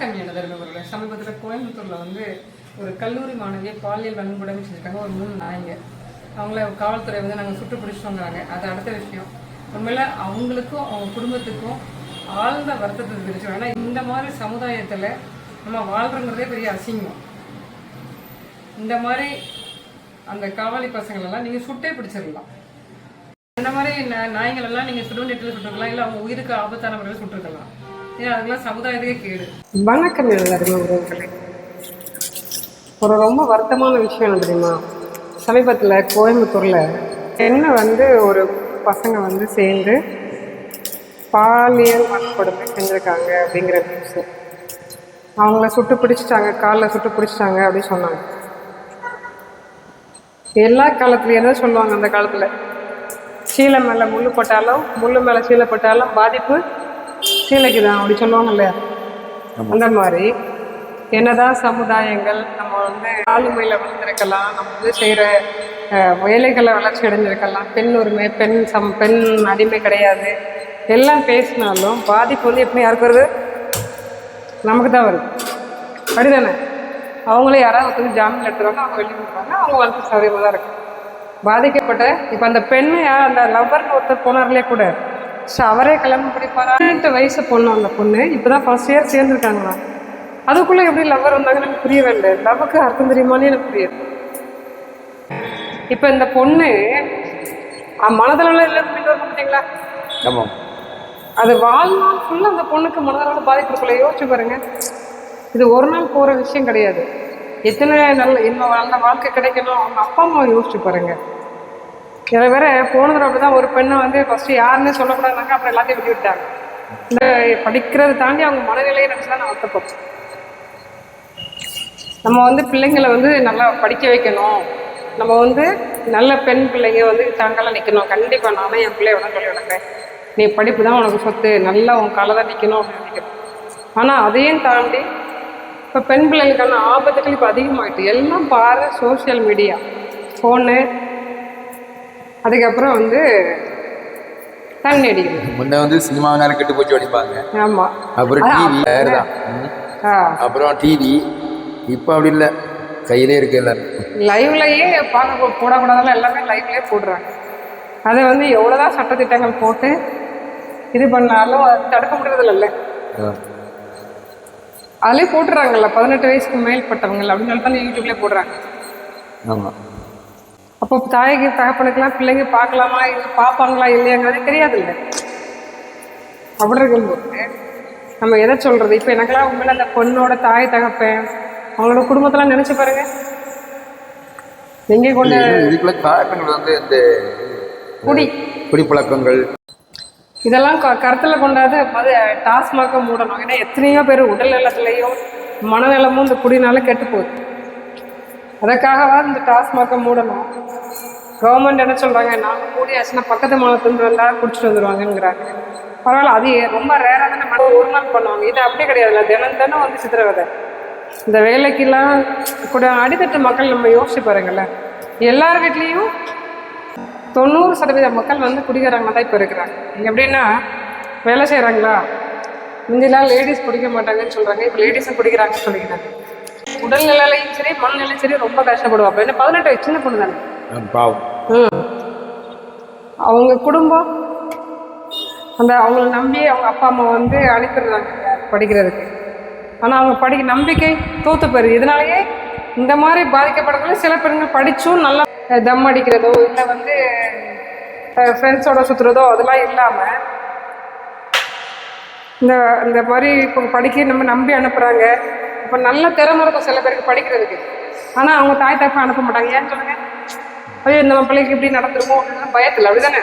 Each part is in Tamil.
கம்மியான தருமபுரியில் சமீபத்தில் கோயம்புத்தூரில் வந்து ஒரு கல்லூரி மாணவியை பாலியல் வன்கொடுமை செஞ்சுருக்காங்க. ஒரு மூணு நாய்ங்க. அவங்கள காவல்துறை வந்து நாங்கள் சுட்டு பிடிச்சோங்கிறாங்க அது அடுத்த விஷயம். உண்மையில் அவங்களுக்கும் அவங்க குடும்பத்துக்கும் ஆழ்ந்த வருத்தத்தை தெரிவிச்சோம் ஏன்னா இந்த மாதிரி சமுதாயத்தில் நம்ம வாழ்கிறோங்கிறதே பெரிய அசிங்கம். இந்த மாதிரி அந்த காவலி பசங்களெல்லாம் நீங்கள் சுட்டே பிடிச்சிடலாம். இந்த மாதிரி நாய்ங்களெல்லாம் நீங்கள் சுடுவண்டியில் சுட்டுருக்கலாம். இல்லை அவங்க உயிருக்கு ஆபத்தான முறையில் சுட்டுருக்கலாம். அதெல்லாம் சமுதாயத்துக்கே கேடு. வணக்கம் எல்லாருமே உறவுகளே ஒரு ரொம்ப வருத்தமான விஷயம் என்ன தெரியுமா? சமீபத்தில் கோயம்புத்தூரில் என்ன வந்து ஒரு பசங்க வந்து சேர்ந்து பாலியல் வன்கொடுமை செஞ்சுருக்காங்க அப்படிங்கிற நியூஸு அவங்கள சுட்டு பிடிச்சிட்டாங்க காலில் சுட்டு பிடிச்சிட்டாங்க அப்படின்னு சொன்னாங்க. எல்லா காலத்துலையும் என்ன சொல்லுவாங்க அந்த காலத்தில். சீலை மேலே முள்ளு போட்டாலும் முள் மேலே சீலை போட்டாலும் பாதிப்பு சீலைக்கு தான் அப்படி சொல்லுவாங்க இல்லையா அந்த மாதிரி. என்னதான் சமுதாயங்கள் நம்ம வந்து ஆளுமையில் வளர்ந்துருக்கலாம் நம்ம வந்து செய்கிற வேலைகளை வளர்ச்சி அடைஞ்சிருக்கலாம். பெண் உரிமை பெண் சம் பெண் அடிமை கிடையாது. எல்லாம் பேசினாலும் பாதிப்பு வந்து எப்படி யாருக்கு வருது? நமக்கு தான் வருது. அப்படிதானே? அவங்களே யாராவது ஒருத்தர் ஜாமீன் எடுத்துருவாங்க அவங்க வெளியே கொடுப்பாங்க அவங்க வந்து சௌகரியமாக தான் இருக்கு. பாதிக்கப்பட்ட இப்போ அந்த பெண்ணு யார் அந்த லவ்வர்னு ஒருத்தர் போனார்லேயே கூட? ஸோ அவரே கிளம்பி பிடிப்பாரா பதினெட்டு வயசு பொண்ணு அந்த பொண்ணு. இப்போ தான் ஃபர்ஸ்ட் இயர் சேர்ந்துருக்காங்களா? அதுக்குள்ளே எப்படி லவ்வர் வந்தாங்கன்னு எனக்கு புரியவே இல்லை. லவ்வுக்கு அர்த்தம் தெரியுமான்னு எனக்கு புரியுது இப்போ இந்த பொண்ணு மனதளவில் இல்லை பார்த்தீங்களா ஆமாம் அது வாழ்நாள் ஃபுல்லாக அந்த பொண்ணுக்கு மனதளவில் பாதிப்பு இருக்குல்ல யோசிச்சு பாருங்க. இது ஒரு நாள் போகிற விஷயம் கிடையாது. எத்தனை நல்ல இன்னும் நல்ல வாழ்க்கை கிடைக்கணும்? அவங்க அப்பா அம்மா யோசிச்சு பாருங்க. சில பேர் போன தடவை தான் ஒரு பெண்ணை வந்து ஃபஸ்ட்டு யாருன்னு சொல்லக்கூடாதுனாங்க அப்புறம் எல்லாத்தையும் விட்டு விட்டாங்க. இந்த படிக்கிறதை தாண்டி அவங்க மனநிலையை நினச்சி தான் நான் ஒத்துப்போம் நம்ம வந்து பிள்ளைங்களை வந்து நல்லா படிக்க வைக்கணும். நம்ம வந்து நல்ல பெண் பிள்ளைங்க வந்து தாங்கலாம் நிற்கணும் கண்டிப்பாக நானும் என் பிள்ளைய உடம்பு சொல்லி வளர்க்குறேன். நீ படிப்பு தான் உனக்கு சொத்து. நல்லா உன் காலை தான் நிற்கணும் அப்படின்னு நினைக்கிறேன். ஆனால் அதையும் தாண்டி இப்போ பெண் பிள்ளைகளுக்கான ஆபத்துகள் இப்போ அதிகமாகிட்டு எல்லாம் பாரு சோஷியல் மீடியா ஃபோனு அதுக்கப்புறம் வந்து தண்ணி அடிக்கிறது முன்ன வந்து சினிமா நேரம் கெட்டு போச்சு அடிப்பாங்க. ஆமாம் அப்புறம் டிவி வேறு தான். அப்புறம் டிவி இப்போ அப்படி இல்லை. கையிலே இருக்கு எல்லாரும் லைவ்லயே பார்க்க போடக்கூடாதெல்லாம் எல்லாமே லைவ்லயே போடுறாங்க. அதை வந்து எவ்வளோதான் சட்டத்திட்டங்கள் போட்டு இது பண்ணாலும் அது தடுக்க முடியறதில்ல இல்லை. அதிலே போட்டுறாங்கல்ல பதினெட்டு வயசுக்கு மேல்பட்டவங்க அப்படின்னு சொல்லி தான் யூடியூப்லேயே போடுறாங்க. ஆமாம் அப்போ தாய்க்கு தகப்பனுக்கெல்லாம் பிள்ளைங்க பார்க்கலாமா இல்லை பார்ப்பாங்களா இல்லையாங்கிறது தெரியாதுல்ல. அப்படி இருக்கும்போது நம்ம எதை சொல்றது? இப்போ எனக்கெல்லாம் உண்மையில அந்த பொண்ணோட தாய் தகப்பேன் அவங்களோட குடும்பத்தெல்லாம் நினைச்சு பாருங்க. எங்கே கொண்டு இதுக்குள்ள காரணங்கள் வந்து இந்த குடி. குடிப்பழக்கங்கள். இதெல்லாம் க கருத்தில் கொண்டாது மது டாஸ்மாக மூடணும். ஏன்னா எத்தனையோ பேர் உடல் நலத்துலேயும் மனநலமும் இந்த குடினால கெட்டு போகுது. அதற்காகவா இந்த டாஸ்மாக மூடணும். கவர்மெண்ட் என்ன சொல்கிறாங்க நாங்கள் மூடியாச்சுன்னா பக்கத்து மாநிலத்துலேருந்து வந்தால் குடிச்சிட்டு வந்துடுவாங்கங்கிறாங்க பரவாயில்ல அது ரொம்ப ரேராக தானே மன ஒரு நாள் பண்ணுவாங்க. இது அப்படி கிடையாதுல்ல தினம் தினம் வந்து சித்திரவதை இந்த வேலைக்கெல்லாம் கூட அடித்தட்டு மக்கள் நம்ம யோசிச்சு பாருங்கள்ல. எல்லார் வீட்லேயும் தொண்ணூறு சதவீத மக்கள் வந்து குடிக்கிறாங்க தான் இப்போ இருக்கிறாங்க. எப்படின்னா வேலை செய்கிறாங்களா முந்திலாம் லேடிஸ் குடிக்க மாட்டாங்கன்னு சொல்கிறாங்க இப்போ லேடிஸும் குடிக்கிறாங்கன்னு சொல்லிக்கிறாங்க. உடல்நிலையிலையும் சரி மனநிலையும் சரி ரொம்ப கஷ்டப்படுவாங்க ஏன்னா பதினெட்டு வயசு சின்ன பொண்ணு தானே? ஆ, பாவம். ம். அவங்க குடும்பம் அந்த அவங்கள நம்பி அவங்க அப்பா அம்மா வந்து அனுப்பிடுறாங்க படிக்கிறதுக்கு. ஆனால் அவங்க படிக்க நம்பிக்கை தோத்து போயிருது. இதனாலேயே இந்த மாதிரி பாதிக்கப்படக்கூடிய சில பெண்கள் படித்தும் நல்லா தம் அடிக்கிறதோ இல்லை வந்து ஃப்ரெண்ட்ஸோட சுற்றுறதோ அதெல்லாம் இல்லாமல் இந்த இந்த மாதிரி இப்போ படிக்க நம்ம நம்பி அனுப்புகிறாங்க இப்போ நல்ல திறமை இருக்கும் சில பேருக்கு படிக்கிறதுக்கு. ஆனால் அவங்க தாய் தப்பா அனுப்ப மாட்டாங்க. ஏன்னு சொல்லுங்க? ஐயோ இந்த பிள்ளைக்கு இப்படி நடந்துருமோ? அப்படின்னு பயத்தில் அப்படிதானே?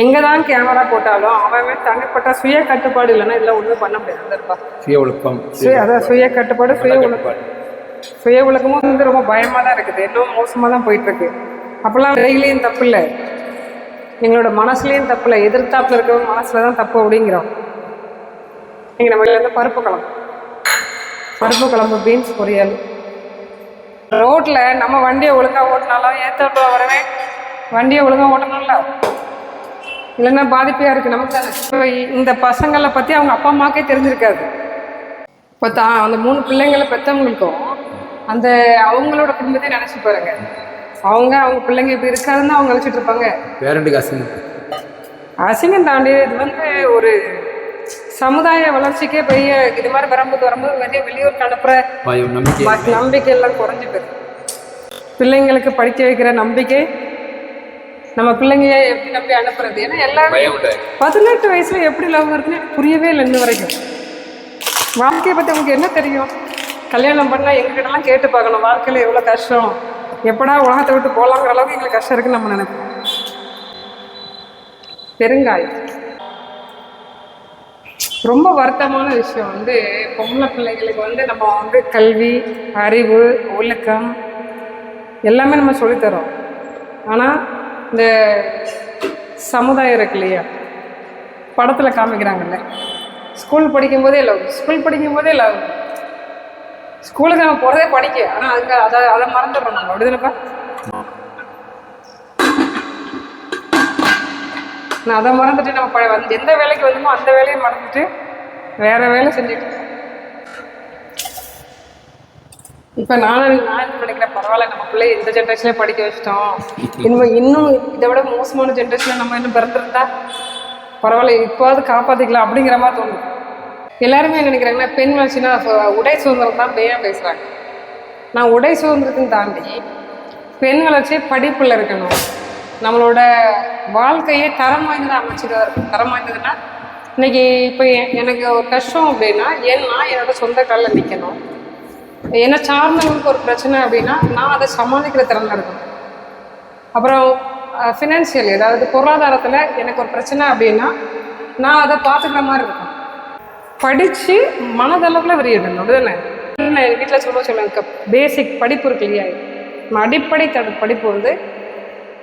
எங்கே தான் கேமரா போட்டாலும் அவன் தனிப்பட்ட சுய கட்டுப்பாடு இல்லைன்னா இதெல்லாம் ஒன்றும் பண்ண முடியாது. சுய ஒழுக்கம் அதான் சுய கட்டுப்பாடு சுய ஒழுக்கம். சுய ஒழுக்கமும் வந்து ரொம்ப பயமாக தான் இருக்குது. இன்னும் மோசமாக தான் போயிட்டு இருக்கு அப்போல்லாம் வெளியிலையும் தப்பு இல்லை. எங்களோட மனசுலேயும் தப்பு இல்லை. எதிர்த்தாப்புல இருக்கிறவங்க மனசுல தான் தப்பு அப்படிங்கிறோம். நீங்கள் நம்ம வந்து பருப்பு குழம்பு. பருப்பு குழம்பு பீன்ஸ் பொரியல். ரோட்டில் நம்ம வண்டியை ஒழுங்கா ஓட்டினாலும் ஏற்ற வரவே வண்டியை ஒழுங்கா ஓட்டணும்ல. இல்லைன்னா பாதிப்பையாக இருக்குது நமக்கு தானே. இந்த பசங்களை பற்றி அவங்க அப்பா அம்மாக்கே தெரிஞ்சிருக்காது. இப்போ தான் அந்த மூணு பிள்ளைங்களை பெற்றவங்களுக்கும் அந்த அவங்களோட குடும்பத்தை நினச்சி பாருங்க. அவங்க அவங்க பிள்ளைங்க இப்படி இருக்காதுன்னு அவங்க நினச்சிட்டு இருப்பாங்க. பேரண்ட்டுக்கு அசிங்கம். அசிங்கம் தாண்டி இது வந்து ஒரு சமுதாய வளர்ச்சிக்கே பெரிய இது மாதிரி வரும்போது வரும்போது நிறைய வெளியூருக்கு அனுப்புகிற நம்பிக்கை எல்லாம் குறைஞ்சு போயிருக்கு பிள்ளைங்களுக்கு படிக்க வைக்கிற நம்பிக்கை நம்ம பிள்ளைங்க எப்படி நம்பி அனுப்புறது? ஏன்னா உண்டாரு பதினெட்டு வயசுல எப்படி லவ் எனக்கு புரியவே இல்லை இன்ன வரைக்கும். வாழ்க்கையை பத்தி உங்களுக்கு என்ன தெரியும்? கல்யாணம் பண்ணா எங்ககிட்டலாம் கேட்டு பார்க்கணும் வாழ்க்கையில எவ்வளவு கஷ்டம்? எப்படா உலகத்தை விட்டு போலாங்கிற அளவுக்கு எங்களுக்கு கஷ்டம் இருக்குன்னு நம்ம நினைப்போம். பெருங்காயம். ரொம்ப வருத்தமான விஷயம் வந்து பொம்பளை பிள்ளைங்களுக்கு வந்து நம்ம வந்து கல்வி அறிவு ஒழுக்கம் எல்லாமே நம்ம சொல்லித்தரோம். ஆனால் இந்த சமுதாயம் இருக்கு இல்லையா? படத்தில் காமிக்கிறாங்கல்ல. ஸ்கூல் படிக்கும்போதே லவ் ஸ்கூல் படிக்கும்போதே லவ் ஸ்கூலுக்கு நம்ம போகிறதே படிக்க. ஆனால் அதுக்கு அதை அதை மறந்துடுறோம் நம்ம. அப்படிதானப்பா நான் அதை மறந்துட்டு நம்ம ப- வந்து எந்த வேலைக்கு வந்தோமோ அந்த வேலையை மறந்துட்டு வேற வேலை செஞ்சுட்டு இப்போ நானும் நான் என்ன நினைக்கிறேன் பரவாயில்ல நம்ம பிள்ளை இந்த ஜென்ரேஷனே படிக்க வச்சிட்டோம். இனிமேல் இன்னும் இதை விட மோசமான ஜென்ரேஷனில் நம்ம இன்னும் பிறந்திருந்தா பரவாயில்ல இப்போவாது காப்பாற்றிக்கலாம் அப்படிங்கிற மாதிரி தோணுது. எல்லாருமே என்ன நினைக்கிறாங்கன்னா பெண் வளர்ச்சின்னா உடை சுதந்திரம் தான் மெயினாக பேசுகிறாங்க நான் உடை சுதந்திரத்தையும் தாண்டி பெண் வளர்ச்சி படிப்பில் இருக்கணும். நம்மளோட வாழ்க்கையை தரம் வாய்ந்ததாக அமைச்சிட்டு தரம் வாய்ந்ததுன்னா இன்னைக்கு இப்போ எனக்கு ஒரு கஷ்டம் அப்படின்னா ஏன்னா என்னோட சொந்த காலில் நிற்கணும் என்ன சார்ந்தவங்களுக்கு ஒரு பிரச்சனை அப்படின்னா நான் அதை சமாளிக்கிற திறமை இருக்கும் அப்புறம் ஃபினான்ஷியல் அதாவது பொருளாதாரத்தில் எனக்கு ஒரு பிரச்சனை அப்படின்னா நான் அதை பார்த்துக்கிற மாதிரி இருக்கும் படித்து மனதளவில் வெளியிடணும். அப்படிதானே? எங்கள் வீட்டில் சொல்ல சொல்லுங்க பேசிக் படிப்பு இருக்கு இல்லையா? அடிப்படை த படிப்பு வந்து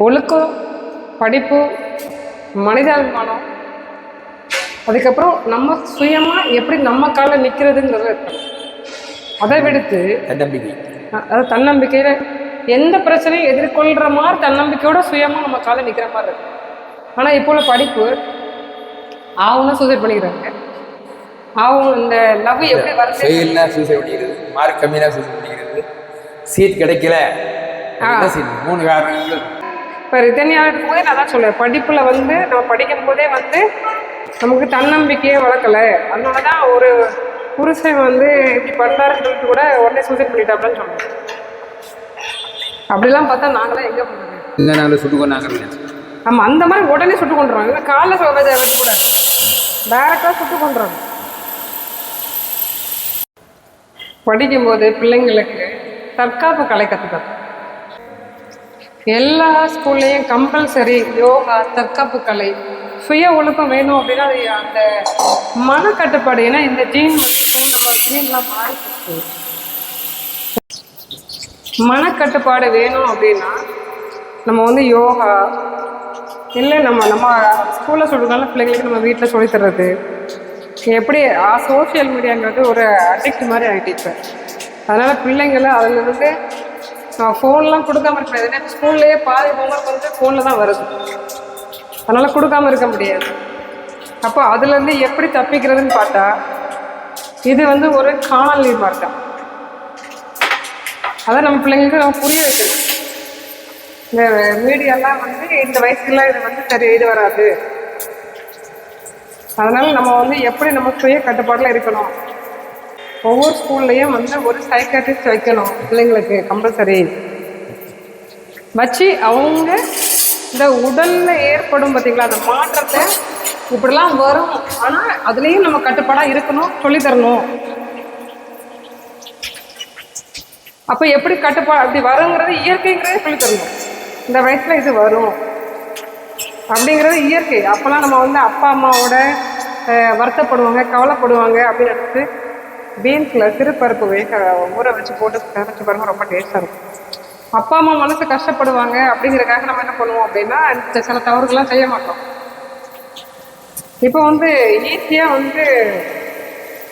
ஒழுக்கம் படிப்பு மனிதாபிமானம். அதுக்கப்புறம் நம்ம சுயமாக எப்படி நம்ம காலில் நிற்கிறதுங்கிறது இருக்கணும். அதை விடுத்து தன்னம்பிக்கை. அதாவது தன்னம்பிக்கையில் எந்த பிரச்சனையும் எதிர்கொள்கிற மாதிரி தன்னம்பிக்கையோட சுயமாக நம்ம காலை நிற்கிற மாதிரி இருக்கு ஆனால் இப்போ உள்ள படிப்பு ஆவுன்னா சூசைட் பண்ணிக்கிறாங்க. ஆவும் இந்த லவ் எப்படி வருது ஃபெயில்னா சூசைட் பண்ணிக்கிறது மார்க் கம்மியாக சூசைட் பண்ணிக்கிறது சீட் கிடைக்கல. என்ன சீட் மூணு காரணங்கள். இப்போ ரிட்டர்னியாக இருக்கும்போதே நான் தான் சொல்லுவேன் படிப்பில் வந்து நம்ம படிக்கும் போதே வந்து நமக்கு தன்னம்பிக்கையே வளர்க்கலை. அதனால தான் ஒரு புருஷன் வந்து இப்படி சொல்லிட்டு கூட உடனே சூசைட் பண்ணிட்டாப்லன்னு சொல்லுவேன் அப்படிலாம் பார்த்தா நாங்களாம் எங்கே பண்ணுறது நாளில் சுட்டு கொண்டாங்க ஆமாம் அந்த மாதிரி உடனே சுட்டு கொண்டுறாங்க இல்லை காலைல சொல்றதை வச்சுக்கூடாது டேரெக்டாக சுட்டு கொண்டுறாங்க படிக்கும்போது பிள்ளைங்களுக்கு தற்காப்பு கலை கற்றுக்கிறது எல்லா ஸ்கூல்லையும் கம்பல்சரி யோகா தற்காப்பு கலை சுய ஒழுக்கம் வேணும் அப்படின்னா அது அந்த மனக்கட்டுப்பாடு ஏன்னா இந்த ஜீன் வந்து இப்போ நம்ம ஜீன்லாம் மாறிட்டு மனக்கட்டுப்பாடு வேணும் அப்படின்னா நம்ம வந்து யோகா இல்லை நம்ம நம்ம ஸ்கூலில் சொல்கிறதுனால பிள்ளைங்களுக்கு நம்ம வீட்டில் சொல்லித்தர்றது எப்படி சோஷியல் மீடியாங்கிறது ஒரு அடிக்ட் மாதிரி ஆகிட்டு இப்போ. அதனால் பிள்ளைங்களை அதில் நான் ஃபோன்லாம் கொடுக்காம இருக்க ஏன்னா ஸ்கூல்லேயே பாதி ஹோம்ஒர்க் வந்து ஃபோனில் தான் வருது. அதனால் கொடுக்காம இருக்க முடியாது. அப்போ அதுலேருந்து எப்படி தப்பிக்கிறதுன்னு பார்த்தா இது வந்து ஒரு காணொலி மாதிரி தான் அதை நம்ம பிள்ளைங்களுக்கு நம்ம புரிய வைக்கணும். இந்த மீடியாலாம் வந்து இந்த வயசுல இது வந்து சரி இது வராது. அதனால் நம்ம வந்து எப்படி நம்ம சுய கட்டுப்பாட்டில் இருக்கணும்? ஒவ்வொரு ஸ்கூல்லையும் வந்து ஒரு சைக்காட்ரிஸ்ட் வைக்கணும் பிள்ளைங்களுக்கு கம்பல்சரி வச்சு அவங்க இந்த உடலில் ஏற்படும் பார்த்தீங்களா அந்த மாற்றத்தை இப்படிலாம் வரும். ஆனால் அதுலேயும் நம்ம கட்டுப்பாடாக இருக்கணும் சொல்லித் தரணும். அப்போ எப்படி கட்டுப்பா அப்படி வருங்கிறது இயற்கைங்கிறதே சொல்லித்தரணும் இந்த வயசில் இது வரும். அப்படிங்கிறது இயற்கை. அப்போல்லாம் நம்ம வந்து அப்பா அம்மாவோட அஹ், வருத்தப்படுவாங்க கவலைப்படுவாங்க அப்படின்னு எடுத்து பீன்ஸில் சிறுபருப்பு வேக ஊற வச்சு போட்டு சமைச்சு பாருங்க ரொம்ப டேஸ்டாக இருக்கும். அப்பா அம்மா மனசு கஷ்டப்படுவாங்க அப்படிங்கிறக்காக நம்ம என்ன பண்ணுவோம் அப்படின்னா இந்த சில தவறுகள்லாம் செய்ய மாட்டோம். இப்போ வந்து ஈஸியாக வந்து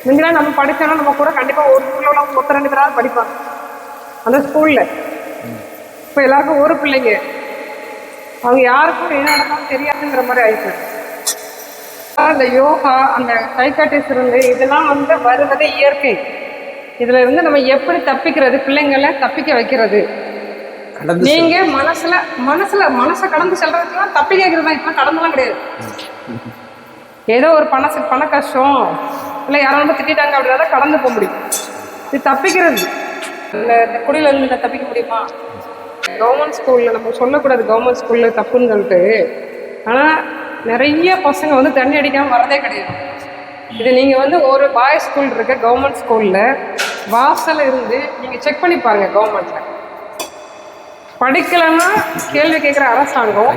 முன்னெல்லாம் நம்ம படித்தாலும் நம்ம கூட கண்டிப்பாக ஒரு ஸ்கூலில் உள்ள மொத்தம் ரெண்டு பேராவது படிப்பாங்க. அந்த ஸ்கூலில் இப்போ எல்லாருக்கும் ஒரு பிள்ளைங்க. அவங்க யாருக்கும் என்ன நடந்தாலும் தெரியாதுங்கிற மாதிரி ஆயிடுச்சு. அந்த யோகா அந்த சைக்காட்டிஸ்ட் இதெல்லாம் வந்து வருவது இயற்கை. இதுல இருந்து நம்ம எப்படி தப்பிக்கிறது பிள்ளைங்களை தப்பிக்க வைக்கிறது. நீங்க மனசுல மனசுல மனசை கடந்து செல்றதுக்குலாம் தப்பி கேட்கறது தான். இப்ப கடந்தெல்லாம் கிடையாது. ஏதோ ஒரு பணசு பண கஷ்டம். இல்லை யாரோ வந்து திட்டாங்க அப்படின்னா கடந்து போக முடியும். இது தப்பிக்கிறது. இந்த இந்த குடியில இருந்து தப்பிக்க முடியுமா? கவர்மெண்ட் ஸ்கூல்ல நம்ம சொல்லக்கூடாது கவர்மெண்ட் ஸ்கூல்ல தப்புன்னு சொல்லிட்டு. ஆனா நிறைய பசங்க வந்து தண்ணி அடிக்காம வரதே கிடையாது. இது நீங்க வந்து ஒரு பாய் ஸ்கூல் இருக்க கவர்மெண்ட் ஸ்கூல்ல வாசல்ல இருந்து நீங்க செக் பண்ணி பாருங்க கவர்மெண்ட்ல படிக்கலைன்னா கேள்வி கேட்குற அரசாங்கம்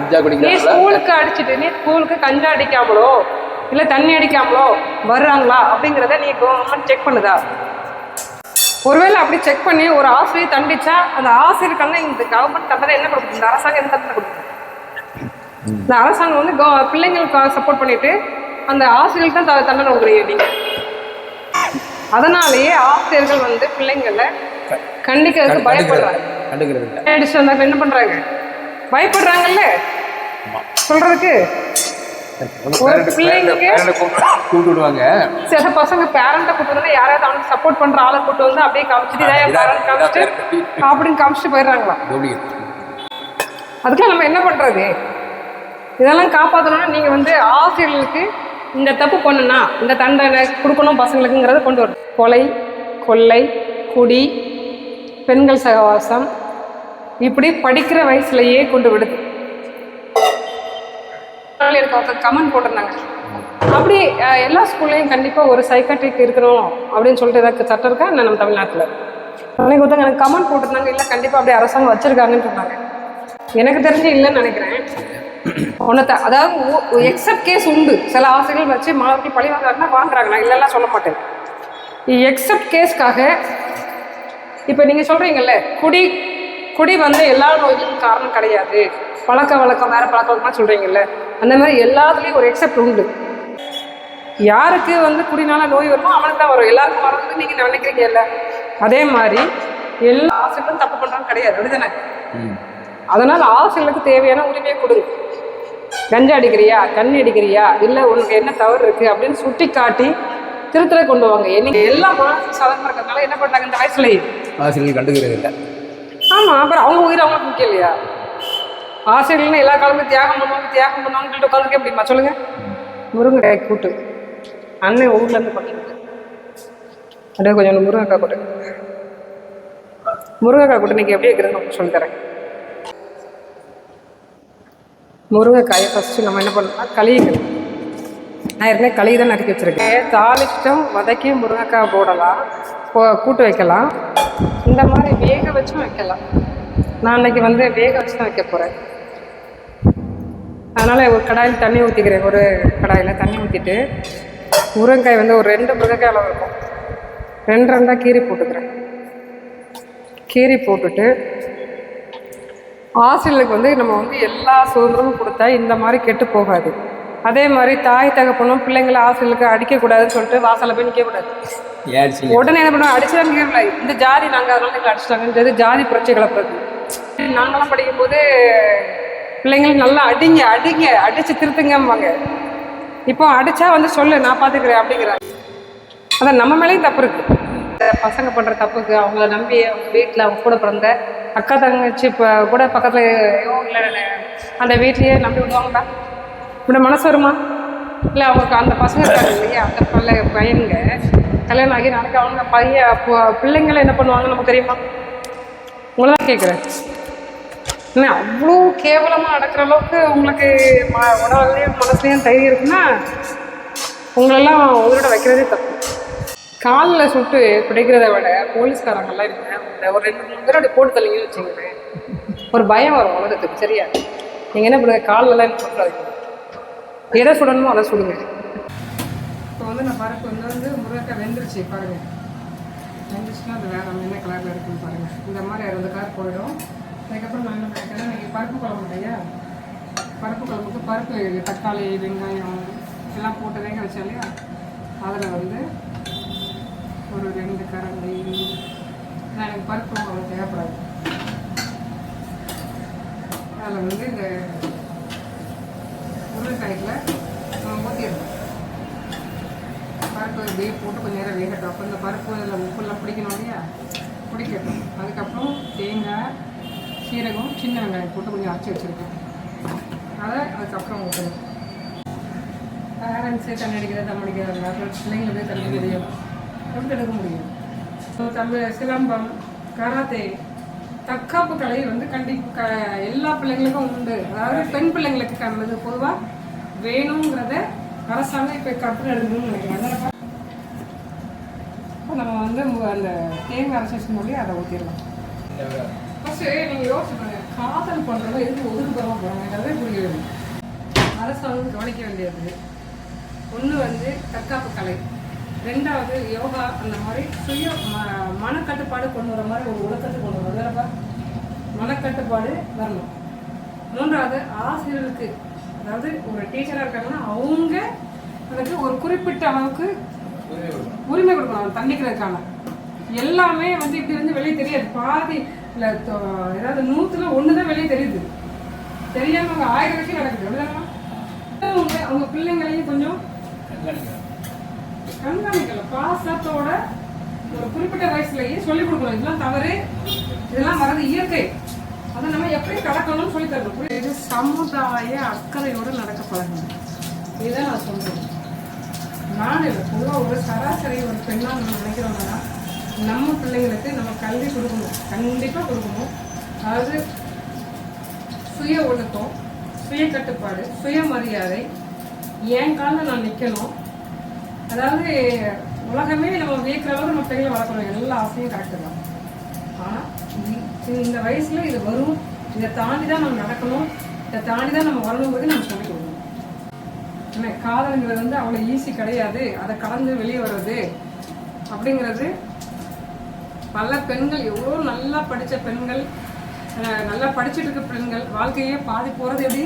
நீ ஸ்கூலுக்கு அடிச்சுட்டு நீ ஸ்கூலுக்கு கஞ்சா அடிக்காமலோ இல்லை தண்ணி அடிக்காமலோ வர்றாங்களா அப்படிங்கிறத நீ கவர்மெண்ட் செக் பண்ணுதா? ஒருவேளை அப்படி செக் பண்ணி ஒரு ஆசிரியர் தண்டிச்சா அந்த ஆசிரியருக்கான இந்த கவர்மெண்ட் தண்டனை என்ன கொடுக்குது இந்த அரசாங்கம் என்ன தண்டனை கொடுக்குது இந்த அரசாங்கம் வந்து பிள்ளைங்களுக்கு சப்போர்ட் பண்ணிட்டு அந்த ஆசிரியர்களுக்கு தான் த- தண்டனை நீங்க. அதனாலேயே ஆசிரியர்கள் வந்து பிள்ளைங்களை கண்டிக்கிறதுக்கு பயப்படுறாங்க. கண்டுக்கிறது அடிச்சு வந்தா என்ன பண்றாங்க? பயப்படுறாங்கல்ல? சொல்றதுக்கு ஒரு பிள்ளைங்களுக்கு கூப்பிட்டு விடுவாங்க. சில பசங்க பேரண்ட்டை கூப்பிட்டு யாராவது அவனுக்கு சப்போர்ட் பண்ற ஆளை கூப்பிட்டு வந்து அப்படியே காமிச்சிட்டு பேரண்ட் அப்படின்னு காமிச்சிட்டு போயிடுறாங்களா அதுக்கெல்லாம் நம்ம என்ன பண்றது? இதெல்லாம் காப்பாற்றணும்னா நீங்கள் வந்து ஆசிரியர்களுக்கு இந்த தப்பு பண்ணுனா இந்த தண்டனை கொடுக்கணும் பசங்களுக்குங்கிறத கொண்டு வரும் கொலை கொள்ளை குடி பெண்கள் சகவாசம் இப்படி படிக்கிற வயசுலையே கொண்டு விடுது கமெண்ட் போட்டிருந்தாங்க. அப்படி எல்லா ஸ்கூல்லையும் கண்டிப்பாக ஒரு சைக்காட்ரிக் இருக்கணும் அப்படின்னு சொல்லிட்டு ஏதாவது சட்டம் இருக்கா? என்ன நம்ம தமிழ்நாட்டில்? அன்னைக்கு ஒருத்தவங்க எனக்கு கமெண்ட் போட்டிருந்தாங்க இல்லை கண்டிப்பாக அப்படியே அரசாங்கம் வச்சுருக்காங்கன்னு சொன்னாங்க. எனக்கு தெரிஞ்சு இல்லைன்னு நினைக்கிறேன். ஒன்றத்தை அதாவது எக்ஸப்ட் கேஸ் உண்டு. சில ஆசைகள் வச்சு மாணவர்கள் பழி வாங்குறாங்கன்னா வாங்குறாங்க. நான் இல்லைலாம் சொல்ல மாட்டேன். எக்ஸப்ட் கேஸ்க்காக இப்போ நீங்கள் சொல்கிறீங்கல்ல குடி குடி வந்து எல்லா நோய்களுக்கும் காரணம் கிடையாது. பழக்க வழக்கம் வேறு பழக்க வழக்கமாக சொல்கிறீங்கல்ல அந்த மாதிரி எல்லாத்துலேயும் ஒரு எக்ஸப்ட் உண்டு. யாருக்கு வந்து குடினால நோய் வருமோ அவனுக்கு தான் வரும். எல்லாருக்கும் வர்றது நீங்கள் நினைக்கிறீங்கல்ல அதே மாதிரி எல்லா ஆசைகளும் தப்பு பண்ணுறாங்க கிடையாது. அப்படிதானே? அதனால் ஆசிரியர்களுக்கு தேவையான உரிமையை கொடுங்க கஞ்சா அடிக்கிறியா? தண்ணி அடிக்கிறியா இல்லை உனக்கு என்ன தவறு இருக்குது அப்படின்னு சுட்டி காட்டி திருத்தலை கொண்டு வாங்க. என்னைக்கு எல்லா மாணவர்களும் சாதகமாக இருக்கிறதுனால என்ன பண்ணுறாங்க இந்த வயசுலயே ஆசிரியர்கள் கண்டுக்கிறது இல்லை. ஆமாம் அப்புறம் அவங்க உயிர் அவங்களுக்கு முக்கியம் இல்லையா? ஆசிரியர்கள்னு எல்லா காலமும் தியாகம் பண்ணுவாங்க தியாகம் பண்ணுவாங்கன்னு சொல்லிட்டு உட்காந்துருக்க முடியுமா? சொல்லுங்க. முருங்கை கூட்டு. அண்ணன் ஊர்ல இருந்து பண்ணிட்டு அப்படியே கொஞ்சம் முருங்கைக்காய் கூட்டு. முருங்கைக்காய் கூட்டு இன்னைக்கு எப்படி வைக்கிறதுன்னு உங்களுக்கு முருங்கைக்காயை ஃபஸ்ட்டு நம்ம என்ன பண்ணணும்னா கழுவிக்கணும். நான் ஏற்கனவே கழுவி தான் நறுக்கி வச்சுருக்கேன். தாளிச்சிட்டும் வதக்கி முருங்கைக்காய் போடலாம். போ- கூட்டு வைக்கலாம். இந்த மாதிரி வேக வச்சும் வைக்கலாம். நான் அன்றைக்கி வந்து வேக வச்சு தான் வைக்க போகிறேன் அதனால் ஒரு கடாயில் தண்ணி ஊற்றிக்கிறேன் ஒரு கடாயில் தண்ணி ஊற்றிட்டு முருங்கைக்காய் வந்து ஒரு ரெண்டு முருங்கைக்காய் அளவு இருக்கும். ரெண்டு ரெண்டாக கீரி போட்டுக்கிறேன். கீரி போட்டுட்டு ஆசிரியர்களுக்கு வந்து நம்ம வந்து எல்லா சுதந்திரமும் கொடுத்தா இந்த மாதிரி கெட்டு போகாது. அதே மாதிரி தாய் தகப்பனும் பிள்ளைங்களை ஆசிரியர்களுக்கு அடிக்கக்கூடாதுன்னு சொல்லிட்டு வாசலில் போய் நிற்கக்கூடாது உடனே என்ன பண்ணுவோம் அடிச்சுதான் கேட்கல இந்த ஜாதி நாங்கள் அதனால எங்களை அடிச்சிட்டாங்கன்றது ஜாதி புரட்சி கிளப்புறது நாங்களாம் படிக்கும்போது பிள்ளைங்களுக்கு நல்லா அடிங்க அடிங்க அடிச்சு திருத்துங்கம்பாங்க. இப்போ அடிச்சா வந்து சொல்லு நான் பார்த்துக்கிறேன் அப்படிங்கிறாங்க. அதான் நம்ம மேலேயும் தப்பு இருக்கு. இந்த பசங்க பண்ற தப்புக்கு அவங்கள நம்பி அவங்க வீட்டில் அவங்க கூட பிறந்த அக்கா தங்கச்சி இப்போ கூட பக்கத்தில் இல்லை அந்த வீட்லயே நம்பி விடுவாங்களா இப்படி மனசு வருமா? இல்லை அவங்களுக்கு அந்த பசங்க இருக்காங்க இல்லையா? அந்த பல்ல பையனுங்க. கல்யாணம் ஆகி நாளைக்கு அவங்க பையன் அப்போ பிள்ளைங்களை என்ன பண்ணுவாங்க நமக்கு தெரியுமா? உங்களை தான் கேட்குறேன் என்ன அவ்வளோ கேவலமாக நடக்கிற அளவுக்கு உங்களுக்கு ம உடம்புலையும் மனசுலையும் தைரியம் இருக்குன்னா உங்களெல்லாம் உயிரோட வைக்கிறதே தப்பு. காலில் சுட்டு பிடிக்கிறத விட போலீஸ்காரங்கெல்லாம் இருங்க ஒரு ரெண்டு மூணு பேரோட போட்டு தள்ளிங்கன்னு வச்சுக்கோங்களேன். ஒரு பயம் வரும் உலகத்துக்கு சரியா? நீங்கள் என்ன பண்ணுங்க காலெல்லாம் என்ன பண்ணுறாங்க எதை சுடணுமோ அதை சுடுங்க. இப்போ வந்து நான் பருப்பு வந்து வந்து முருங்கைக்காய் வெந்துருச்சு பாருங்க. வெந்துருச்சுன்னா அது வேற என்ன கலரில் இருக்குன்னு பாருங்கள் இந்த மாதிரி அறுபது கலர் போயிடும். அதுக்கப்புறம் நான் என்ன பண்ணிட்டேன்னா நீங்கள் பருப்பு குழம்பு இல்லையா? பருப்பு குழம்புக்கு பருப்பு தக்காளி வெங்காயம் எல்லாம் போட்டு வேக வச்சேன் இல்லையா? அதில் வந்து ஒரு ரெண்டு கரண்டி. நான் எனக்கு பருப்பு அவ்வளோ தேவைப்படாது. அதில் வந்து இந்த உருளைக்காய்க்கில் ஊற்றிடணும் பருப்பு அப்படியே போட்டு கொஞ்சம் நேரம் வேகட்டும். அப்போ இந்த பருப்பு அதில் உப்புலாம் பிடிக்கணும் இல்லையா? பிடிக்கட்டும். அதுக்கப்புறம் தேங்காய் சீரகம் சின்ன வெங்காயம் போட்டு கொஞ்சம் அரைச்சி வச்சுருக்கேன். அதை அதுக்கப்புறம் ஊற்றணும் பேரண்ட்ஸே தண்ணி அடிக்கிறது தம் அடிக்கிறது அப்புறம் பிள்ளைங்களுக்கு தண்ணி தெரியும் எடுக்க முடியும். ஸோ தமிழ் சிலம்பம் கராத்தே தற்காப்பு கலை வந்து கண்டிப்பாக எல்லா பிள்ளைங்களுக்கும் உண்டு. அதாவது பெண் பிள்ளைங்களுக்கு கம்மது பொதுவாக வேணுங்கிறத அரசாங்கம் இப்போ கற்பனை எடுக்கணும்னு நினைக்கிறேன். இப்போ நம்ம வந்து அந்த தேங்காய் அரைச்சி மொழி அதை ஊற்றிடலாம் ஃபஸ்ட்டு நீங்கள் யோசிச்சு காதல் பண்ணுறவங்க எதுக்கு ஒதுக்கு போகிறாங்க எனக்கு அதுவே அரசாங்கம் கவனிக்க வேண்டியது. ஒன்று வந்து தற்காப்பு கலை. ரெண்டாவது யோகா அந்த மாதிரி சுய ம மனக்கட்டுப்பாடு கொண்டு வர மாதிரி ஒரு ஒழுக்கத்தை கொண்டு வரும் வேறப்பா மனக்கட்டுப்பாடு வரணும். மூன்றாவது ஆசிரியர்களுக்கு அதாவது ஒரு டீச்சராக இருக்காங்கன்னா அவங்க அதுக்கு ஒரு குறிப்பிட்ட அளவுக்கு உரிமை கொடுக்கணும் தண்டிக்கிறதுக்கான. எல்லாமே வந்து இப்படி இருந்து வெளியே தெரியாது. பாதி இல்லை ஏதாவது நூற்றுல ஒன்று தான் வெளியே தெரியுது. தெரியாமல் அவங்க ஆயிரம் விஷயம் நடக்குது. அவங்க அவங்க பிள்ளைங்களையும் கொஞ்சம் கண்காணிக்கல. பாசத்தோட ஒரு குறிப்பிட்ட வயசுலயே சொல்லிக் கொடுக்கணும். இதெல்லாம் தவறு. இதெல்லாம் வரது இயற்கை. அதை நம்ம எப்படி கடக்கணும்னு சொல்லி தரணும்? இது சமுதாய அக்கறையோட நடக்க பழகணும் இதுதான் நான் சொல்றேன். நான் இல்லை பொதுவாக ஒரு சராசரி ஒரு பெண்ணாக நம்ம நினைக்கிறோம்னா நம்ம பிள்ளைங்களுக்கு நம்ம கல்வி கொடுக்கணும். கண்டிப்பாக கொடுக்கணும். அதாவது சுய ஒழுக்கம் சுய கட்டுப்பாடு சுயமரியாதை என் காலில் நான் நிற்கணும் அதாவது உலகமே நம்ம வியக்கிற அளவுக்கு நம்ம பிள்ளைகளை வளர்க்கணும். எல்லா ஆசையும் கரெக்டு தான். ஆனால் இந்த வயசில் இது வரும். இதை தாண்டி தான் நம்ம நடக்கணும். இதை தாண்டி தான் நம்ம வரணுங்கிறது நம்ம சொல்லி கொடுக்கணும். என்ன காதல்ங்கிறது வந்து அவ்வளோ ஈஸி கிடையாது. அதை கடந்து வெளியே வர்றது அப்படிங்கிறது பல பெண்கள் எவ்வளோ நல்லா படித்த பெண்கள் நல்லா படிச்சுட்டு இருக்க பெண்கள் வாழ்க்கையே பாதி போகிறது எப்படி?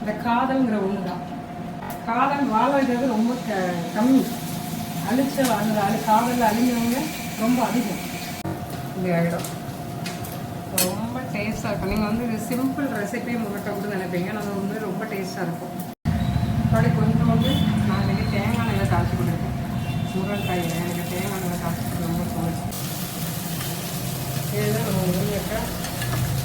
இந்த காதல்ங்கிற ஒன்று தான் காதல் வாழ்றது ரொம்ப க கம்மி. அழிச்ச அந்த அழி காதலில் அழிஞ்சவங்க ரொம்ப அதிகம். இது ஆகிடும் ரொம்ப டேஸ்ட்டாக இருக்கும். நீங்கள் வந்து இது சிம்பிள் ரெசிபி முகட்ட கூட நினைப்பீங்க. நம்ம வந்து ரொம்ப டேஸ்ட்டாக இருக்கும். அப்படி கொஞ்சம் வந்து நான் இன்னைக்கு தேங்காய் நல்லா காய்ச்சி கொடுத்துருக்கேன் முருங்கைக்காயில்